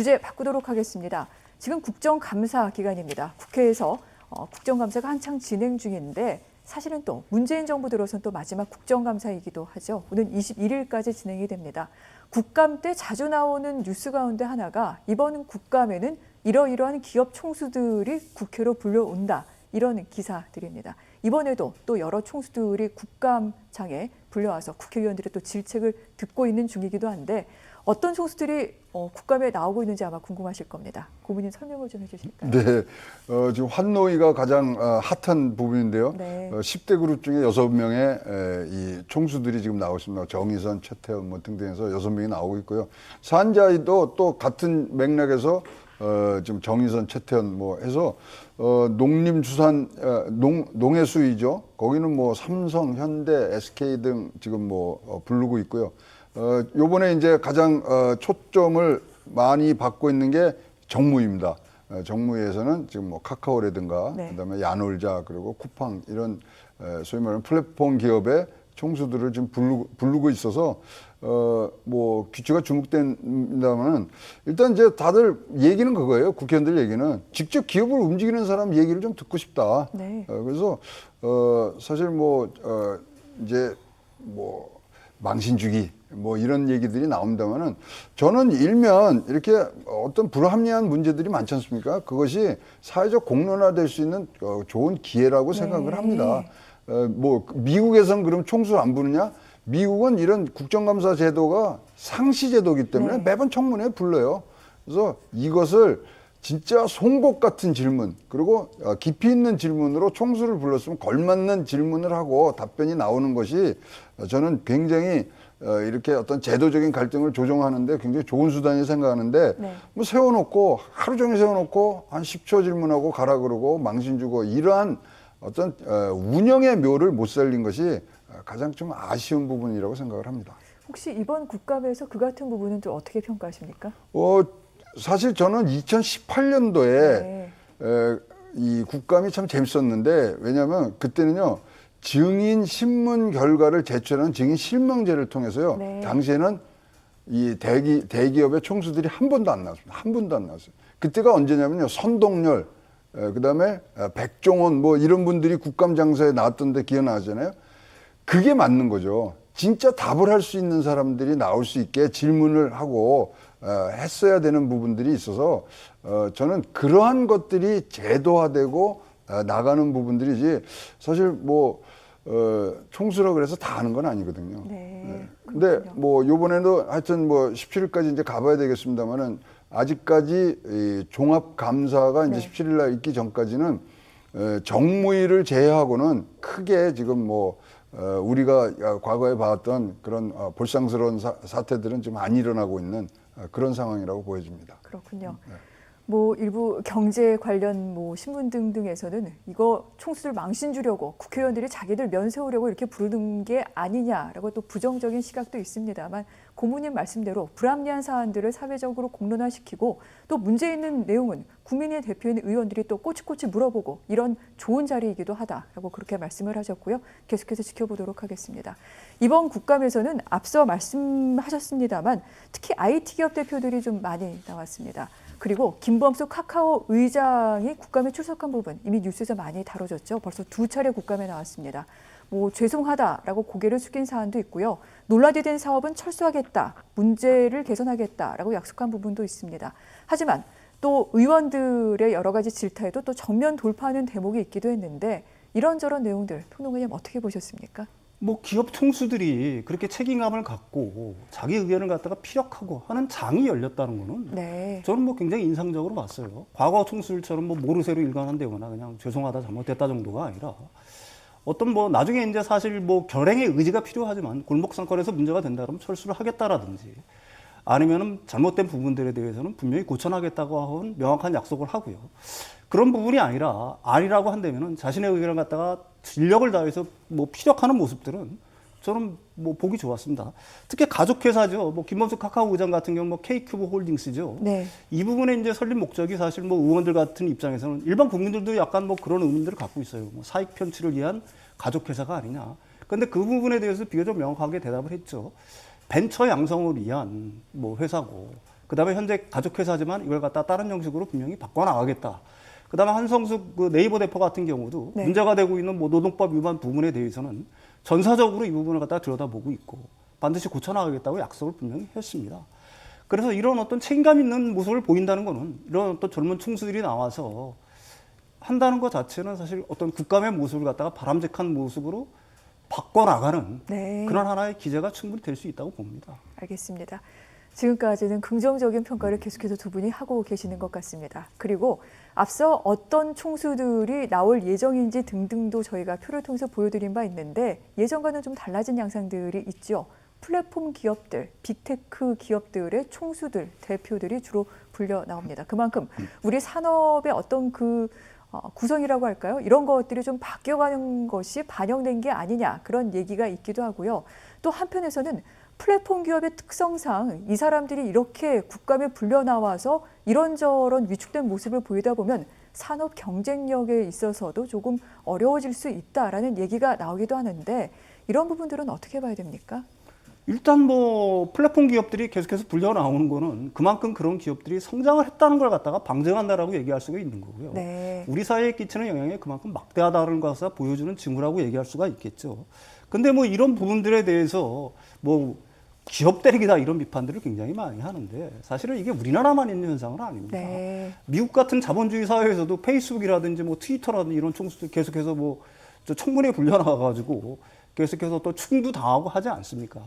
주제 바꾸도록 하겠습니다. 지금 국정감사 기간입니다. 국회에서 어, 국정감사가 한창 진행 중인데 사실은 또 문재인 정부 들어선 또 마지막 국정감사이기도 하죠. 오늘 21일까지 진행이 됩니다. 국감 때 자주 나오는 뉴스 가운데 하나가 이번 국감에는 이러이러한 기업 총수들이 국회로 불려온다. 이런 기사들입니다. 이번에도 또 여러 총수들이 국감장에 불려와서 국회의원들의 또 질책을 듣고 있는 중이기도 한데 어떤 총수들이 어, 국감에 나오고 있는지 아마 궁금하실 겁니다. 고문님 설명을 좀 해주실까요? 네, 어, 지금 환노위가 가장 어, 핫한 부분인데요. 네. 어, 10대 그룹 중에 6명의 에, 이 총수들이 지금 나오고 있습니다. 정의선, 최태원 뭐 등등해서 6명이 나오고 있고요. 산자위도 또 같은 맥락에서 어, 지금 정의선, 최태원 뭐 해서 어, 농림수산 어, 농 농해 수위죠. 거기는 뭐 삼성, 현대, SK 등 지금 뭐 어, 부르고 있고요. 어, 요번에 이제 가장 어, 초점을 많이 받고 있는 게 정무입니다. 어, 정무위에서는 지금 뭐 카카오라든가 네. 그다음에 야놀자 그리고 쿠팡 이런 에, 소위 말하는 플랫폼 기업의 총수들을 지금 부르고, 부르고 있어서 어뭐 귀추가 주목된다면은 일단 이제 다들 얘기는 그거예요. 국회의원들 얘기는 직접 기업을 움직이는 사람 얘기를 좀 듣고 싶다. 네. 어, 그래서 어 사실 뭐 어, 이제 뭐 망신주기 뭐 이런 얘기들이 나온다면은 저는 일면 이렇게 어떤 불합리한 문제들이 많지 않습니까? 그것이 사회적 공론화될 수 있는 어, 좋은 기회라고 생각을 네. 합니다. 어, 뭐 미국에선 그럼 총수를 안 부르냐? 미국은 이런 국정감사 제도가 상시 제도이기 때문에 네. 매번 청문회에 불러요. 그래서 이것을 진짜 송곳 같은 질문 그리고 어, 깊이 있는 질문으로 총수를 불렀으면 걸맞는 질문을 하고 답변이 나오는 것이 어, 저는 굉장히 어, 이렇게 어떤 제도적인 갈등을 조정하는데 굉장히 좋은 수단이 생각하는데 네. 뭐 세워놓고 하루 종일 세워놓고 한 10초 질문하고 가라 그러고 망신 주고 이러한 어떤 어, 운영의 묘를 못 살린 것이 어, 가장 좀 아쉬운 부분이라고 생각을 합니다. 혹시 이번 국감에서 그 같은 부분은 좀 어떻게 평가하십니까? 어, 사실 저는 2018년도에 네. 에, 이 국감이 참 재밌었는데 왜냐하면 그때는요 증인 신문 결과를 제출하는 증인 실명제를 통해서요 네. 당시에는 이 대기 대기업의 총수들이 한 번도 안 나왔습니다 한 번도 안 나왔어요 그때가 언제냐면요 선동열 에, 그다음에 에, 백종원 뭐 이런 분들이 국감 장사에 나왔던데 기억나잖아요 그게 맞는 거죠. 진짜 답을 할 수 있는 사람들이 나올 수 있게 질문을 하고 어, 했어야 되는 부분들이 있어서 어, 저는 그러한 것들이 제도화되고 어, 나가는 부분들이지 사실 뭐 어, 총수라 그래서 다 하는 건 아니거든요. 네. 근데 그렇군요. 뭐 요번에도 하여튼 뭐 17일까지 이제 가봐야 되겠습니다만은 아직까지 이 종합 감사가 이제 네. 17일 날 있기 전까지는 에, 정무위를 제외하고는 크게 지금 뭐 어, 우리가 야, 과거에 봐왔던 그런 어, 볼상스러운 사, 사태들은 좀안 일어나고 있는 어, 그런 상황이라고 보여집니다. 그렇군요. 네. 뭐 일부 경제 관련 뭐 신문 등등에서는 이거 총수들 망신 주려고 국회의원들이 자기들 면 세우려고 이렇게 부르는 게 아니냐라고 또 부정적인 시각도 있습니다만 고모님 말씀대로 불합리한 사안들을 사회적으로 공론화시키고 또 문제 있는 내용은 국민의 대표인 의원들이 또 꼬치꼬치 물어보고 이런 좋은 자리이기도 하다라고 그렇게 말씀을 하셨고요. 계속해서 지켜보도록 하겠습니다. 이번 국감에서는 앞서 말씀하셨습니다만 특히 IT 기업 대표들이 좀 많이 나왔습니다. 그리고 김범수 카카오 의장이 국감에 출석한 부분 이미 뉴스에서 많이 다뤄졌죠. 벌써 두 차례 국감에 나왔습니다. 뭐 죄송하다라고 고개를 숙인 사안도 있고요. 논란이 된 사업은 철수하겠다, 문제를 개선하겠다라고 약속한 부분도 있습니다. 하지만 또 의원들의 여러 가지 질타에도 또 정면 돌파하는 대목이 있기도 했는데 이런저런 내용들 통농의님 어떻게 보셨습니까? 뭐 기업 총수들이 그렇게 책임감을 갖고 자기 의견을 갖다가 피력하고 하는 장이 열렸다는 거는 네. 저는 뭐 굉장히 인상적으로 봤어요. 과거 총수들처럼 뭐 모르쇠로 일관한다거나 그냥 죄송하다 잘못됐다 정도가 아니라 어떤 뭐 나중에 이제 사실 뭐 결행의 의지가 필요하지만 골목 상권에서 문제가 된다 그러면 철수를 하겠다라든지 아니면은 잘못된 부분들에 대해서는 분명히 고쳐나겠다고 하는 명확한 약속을 하고요. 그런 부분이 아니라 아니라고 한다면은 자신의 의견을 갖다가 진력을 다해서 뭐 피력하는 모습들은 저는 뭐 보기 좋았습니다. 특히 가족 회사죠. 뭐 김범수 카카오 의장 같은 경우 뭐 K큐브 홀딩스죠. 네. 이 부분에 이제 설립 목적이 사실 뭐 의원들 같은 입장에서는 일반 국민들도 약간 뭐 그런 의문들을 갖고 있어요. 뭐 사익 편취를 위한 가족 회사가 아니냐. 그런데 그 부분에 대해서 비교적 명확하게 대답을 했죠. 벤처 양성을 위한 뭐 회사고 그다음에 현재 가족 회사지만 이걸 갖다 다른 형식으로 분명히 바꿔 나가겠다. 그다음에 한성숙 그 네이버 대표 같은 경우도 네. 문제가 되고 있는 뭐 노동법 위반 부분에 대해서는 전사적으로 이 부분을 갖다 들여다보고 있고 반드시 고쳐 나가겠다고 약속을 분명히 했습니다. 그래서 이런 어떤 책임감 있는 모습을 보인다는 거는 이런 어떤 젊은 총수들이 나와서 한다는 것 자체는 사실 어떤 국감의 모습을 갖다가 바람직한 모습으로 바꿔 나가는 네. 그런 하나의 기제가 충분히 될 수 있다고 봅니다. 알겠습니다. 지금까지는 긍정적인 평가를 계속해서 두 분이 하고 계시는 것 같습니다. 그리고 앞서 어떤 총수들이 나올 예정인지 등등도 저희가 표를 통해서 보여드린 바 있는데 예전과는 좀 달라진 양상들이 있죠. 플랫폼 기업들, 빅테크 기업들의 총수들, 대표들이 주로 불려 나옵니다. 그만큼 우리 산업의 어떤 그 어, 구성이라고 할까요? 이런 것들이 좀 바뀌어가는 것이 반영된 게 아니냐 그런 얘기가 있기도 하고요. 또 한편에서는 플랫폼 기업의 특성상 이 사람들이 이렇게 국감에 불려 나와서 이런저런 위축된 모습을 보이다 보면 산업 경쟁력에 있어서도 조금 어려워질 수 있다라는 얘기가 나오기도 하는데 이런 부분들은 어떻게 봐야 됩니까? 일단 뭐 플랫폼 기업들이 계속해서 불려 나오는 거는 그만큼 그런 기업들이 성장을 했다는 걸 갖다가 방증한다라고 얘기할 수가 있는 거고요. 네. 우리 사회에 끼치는 영향이 그만큼 막대하다는 것을 보여주는 징후라고 얘기할 수가 있겠죠. 근데 뭐 이런 부분들에 대해서 뭐 기업 대리기다 이런 비판들을 굉장히 많이 하는데 사실은 이게 우리나라만 있는 현상은 아닙니다. 네. 미국 같은 자본주의 사회에서도 페이스북이라든지 뭐 트위터라든지 이런 총수들 계속해서 뭐저 청문회 불려나가 가지고 계속해서 또 충도 당하고 하지 않습니까?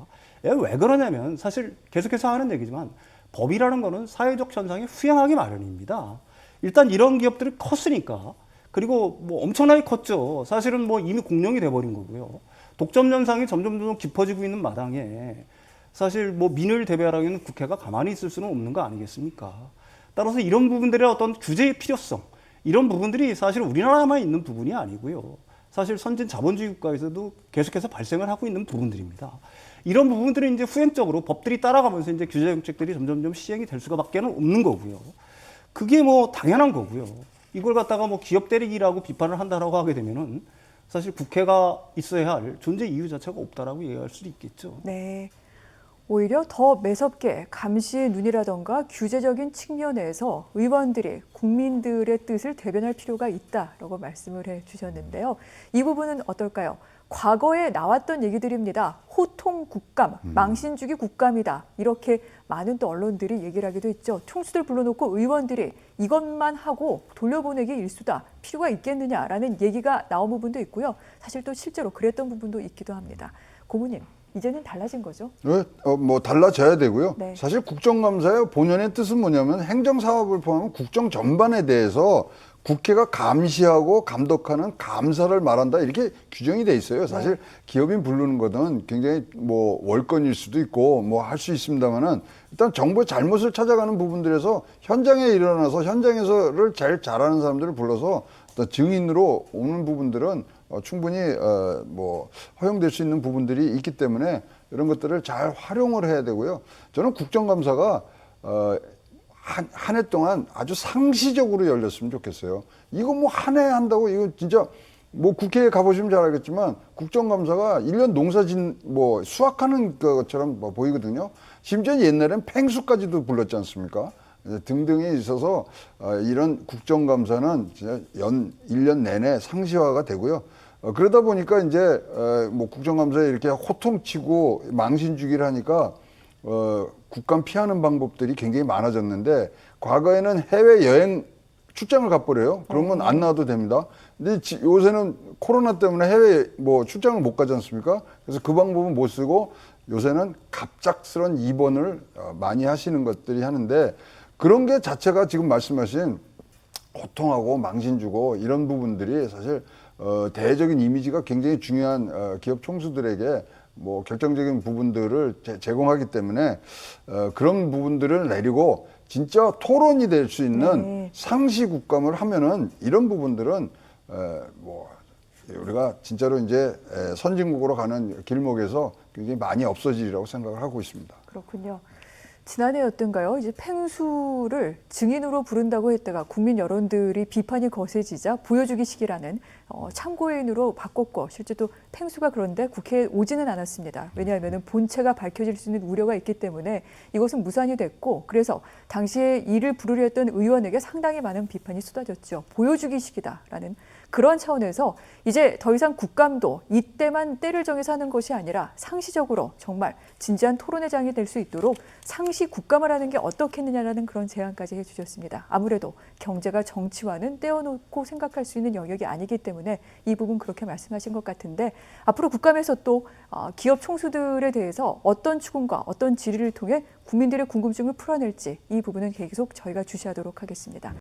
예, 왜 그러냐면 사실 계속해서 하는 얘기지만 법이라는 거는 사회적 현상에 후행하기 마련입니다. 일단 이런 기업들이 컸으니까 그리고 뭐 엄청나게 컸죠. 사실은 뭐 이미 공룡이 돼버린 거고요. 독점 현상이 점점 점점 깊어지고 있는 마당에 사실 뭐 민을 대변하기는 국회가 가만히 있을 수는 없는 거 아니겠습니까? 따라서 이런 부분들의 어떤 규제의 필요성 이런 부분들이 사실 우리나라만 있는 부분이 아니고요. 사실 선진 자본주의 국가에서도 계속해서 발생을 하고 있는 부분들입니다. 이런 부분들은 이제 후행적으로 법들이 따라가면서 이제 규제 정책들이 점점점 시행이 될 수가밖에 없는 거고요. 그게 뭐 당연한 거고요. 이걸 갖다가 뭐 기업 때리기라고 비판을 한다라고 하게 되면은 사실 국회가 있어야 할 존재 이유 자체가 없다라고 얘기할 수도 있겠죠. 네. 오히려 더 매섭게 감시의 눈이라던가 규제적인 측면에서 의원들이 국민들의 뜻을 대변할 필요가 있다라고 말씀을 해 주셨는데요. 이 부분은 어떨까요? 과거에 나왔던 얘기들입니다. 호통 국감, 망신주기 국감이다. 이렇게 많은 또 언론들이 얘기를 하기도 했죠. 총수들 불러놓고 의원들이 이것만 하고 돌려보내기 일수다. 필요가 있겠느냐라는 얘기가 나온 부분도 있고요. 사실 또 실제로 그랬던 부분도 있기도 합니다. 고모님, 이제는 달라진 거죠? 네, 어, 뭐 달라져야 되고요. 네. 사실 국정감사의 본연의 뜻은 뭐냐면 행정사업을 포함한 국정 전반에 대해서 국회가 감시하고 감독하는 감사를 말한다 이렇게 규정이 돼 있어요. 사실 기업인 부르는 거는 굉장히 뭐 월권일 수도 있고 뭐 할 수 있습니다만은 일단 정부의 잘못을 찾아가는 부분들에서 현장에 일어나서 현장에서를 제일 잘하는 사람들을 불러서 또 증인으로 오는 부분들은 어, 충분히 어, 뭐 허용될 수 있는 부분들이 있기 때문에 이런 것들을 잘 활용을 해야 되고요. 저는 국정감사가 어, 한, 한해 동안 아주 상시적으로 열렸으면 좋겠어요. 이거 뭐 한 해 한다고 이거 진짜 뭐 국회에 가보시면 잘 알겠지만 국정감사가 일년 농사 진 뭐 수확하는 것처럼 뭐 보이거든요. 심지어 옛날엔 팽수까지도 불렀지 않습니까? 등등이 있어서 어, 이런 국정감사는 진짜 연, 일 년 내내 상시화가 되고요. 어, 그러다 보니까 이제 어, 뭐 국정감사에 이렇게 호통치고 망신주기를 하니까 어, 국감 피하는 방법들이 굉장히 많아졌는데 과거에는 해외 여행 출장을 가버려요. 그런 건안 나와도 됩니다. 근데 지- 요새는 코로나 때문에 해외 뭐 출장을 못 가지 않습니까? 그래서 그 방법은 못 쓰고 요새는 갑작스런 입원을 어, 많이 하시는 것들이 하는데 그런 게 자체가 지금 말씀하신 고통하고 망신 주고 이런 부분들이 사실 어, 대외적인 이미지가 굉장히 중요한 어, 기업 총수들에게 뭐 결정적인 부분들을 제, 제공하기 때문에 어, 그런 부분들을 내리고 진짜 토론이 될 수 있는 네. 상시 국감을 하면은 이런 부분들은 에, 뭐 우리가 진짜로 이제 에, 선진국으로 가는 길목에서 굉장히 많이 없어지리라고 생각을 하고 있습니다. 그렇군요. 지난해였던가요? 이제 팽수를 증인으로 부른다고 했다가 국민 여론들이 비판이 거세지자 보여주기식이라는 어, 참고인으로 바꿨고 실제 또 팽수가 그런데 국회에 오지는 않았습니다. 왜냐하면 본체가 밝혀질 수 있는 우려가 있기 때문에 이것은 무산이 됐고 그래서 당시에 이를 부르려 했던 의원에게 상당히 많은 비판이 쏟아졌죠. 보여주기식이다라는 그런 차원에서 이제 더 이상 국감도 이때만 때를 정해서 하는 것이 아니라 상시적으로 정말 진지한 토론회장이 될 수 있도록 상시 국감을 하는 게 어떻겠느냐라는 그런 제안까지 해주셨습니다. 아무래도 경제가 정치와는 떼어놓고 생각할 수 있는 영역이 아니기 때문에 이 부분 그렇게 말씀하신 것 같은데 앞으로 국감에서 또 어, 기업 총수들에 대해서 어떤 추궁과 어떤 질의를 통해 국민들의 궁금증을 풀어낼지 이 부분은 계속 저희가 주시하도록 하겠습니다.